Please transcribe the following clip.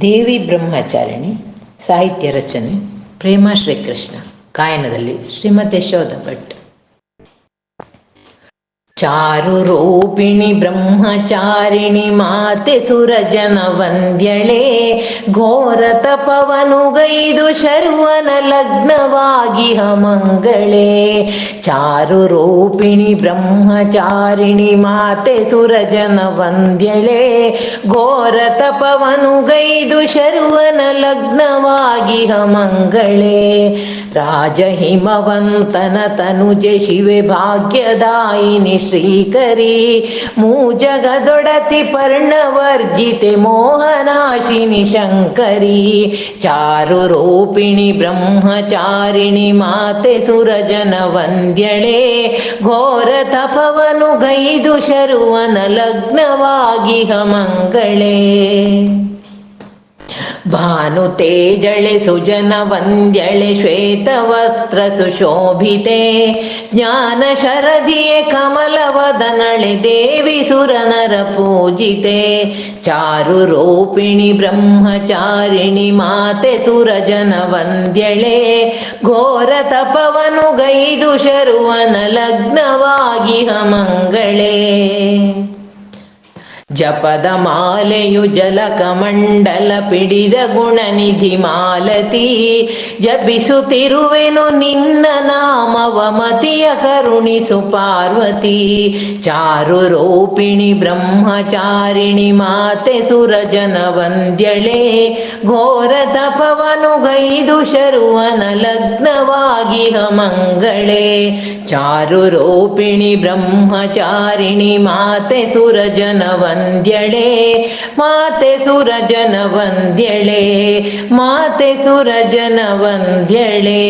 ದೇವಿ ಬ್ರಹ್ಮಚಾರಿಣಿ, ಸಾಹಿತ್ಯ ರಚನೆ, ಪ್ರೇಮ ಶ್ರೀಕೃಷ್ಣ, ಗಾಯನದಲ್ಲಿ ಶ್ರೀಮತಿ ಯಶೋಧ ಭಟ್. ಚಾರು ರೂಪಿಣಿ ಬ್ರಹ್ಮಚಾರಿಣಿ, ಮಾತೆ ಸುರಜನ ವಂದ್ಯಳೆ. ಘೋರ ತಪವನು ಗೈದು ಶರ್ವನ ಲಗ್ನವಾಗಿ ಮಂಗಳೇ ಚಾರು ರೂಪಿಣಿ ಬ್ರಹ್ಮಚಾರಿಣಿ ಮಾತೆ ಸುರಜನ ವಂದ್ಯಳೆ. ಘೋರ ತಪವನು ಗೈದು ಶರ್ವನ ಲಗ್ನವಾಗಿ ಮಂಗಳೇ ರಾಜ ಹಿಮವಂತನ ತನುಜೆ ಶಿವೆ ಭಾಗ್ಯದಾಯಿನಿ ಶ್ರೀಕರಿ ಮೂಜಗದೊಡತಿ ಪರ್ಣವರ್ಜಿತೆ ಮೋಹನಾಶಿನಿ ಶಂಕರಿ ಚಾರು ರೂಪಿಣಿ ಬ್ರಹ್ಮಚಾರಿಣಿ ಮಾತೆ ಸುರಜನ ವಂದ್ಯಳೆ, ಘೋರ ತಪವನು ಗೈದು ಶರುವನ ಲಗ್ನವಾಗಿ ಮಂಗಳೇ ಭಾನು ತೇಜಳೆ ಸುಜನ ವಂದ್ಯಳೆ ಶ್ವೇತ ವಸ್ತ್ರ ಸುಶೋಭಿತೆ ಜ್ಞಾನ ಶರದಿಯೆ ಕಮಲವದನಳೆ ದೇವಿ ಸುರನರ ಪೂಜಿತೆ. ಚಾರು ರೂಪಿಣಿ ಬ್ರಹ್ಮಚಾರಿಣಿ ಮಾತೆ ಸುರಜನ ವಂದ್ಯಳೆ. ಘೋರ ತಪವನು ಗೈದು ಶರುವನ ಲಗ್ನವಾಗಿ ಮಂಗಳೇ ಜಪದ ಮಾಲೆಯು ಜಲಕಮಂಡಲ ಪಿಡಿದ ಗುಣನಿಧಿ ಮಾಲತಿ. ಜಪಿಸುತ್ತಿರುವೆನು ನಿನ್ನ ನಾಮವ ಮತಿಯ ಕರುಣಿಸು ಪಾರ್ವತಿ. ಚಾರು ರೂಪಿಣಿ ಬ್ರಹ್ಮಚಾರಿಣಿ ಮಾತೆ ಸುರಜನ ವಂದ್ಯಳೆ. ಘೋರ ತಪವನು ಗೈದು ಶರುವನ ಲಗ್ನವಾಗಿ ಮಂಗಳೇ. ಚಾರು ರೂಪಿಣಿ ಬ್ರಹ್ಮಚಾರಿಣಿ ಮಾತೆ ಸುರಜನ ವಂದ್ಯಳೆ ಮಾತೆ ಸುರಜನ ವಂದ್ಯಳೆ ಮಾತೆ ಸುರಜನ ವಂದ್ಯಳೆ.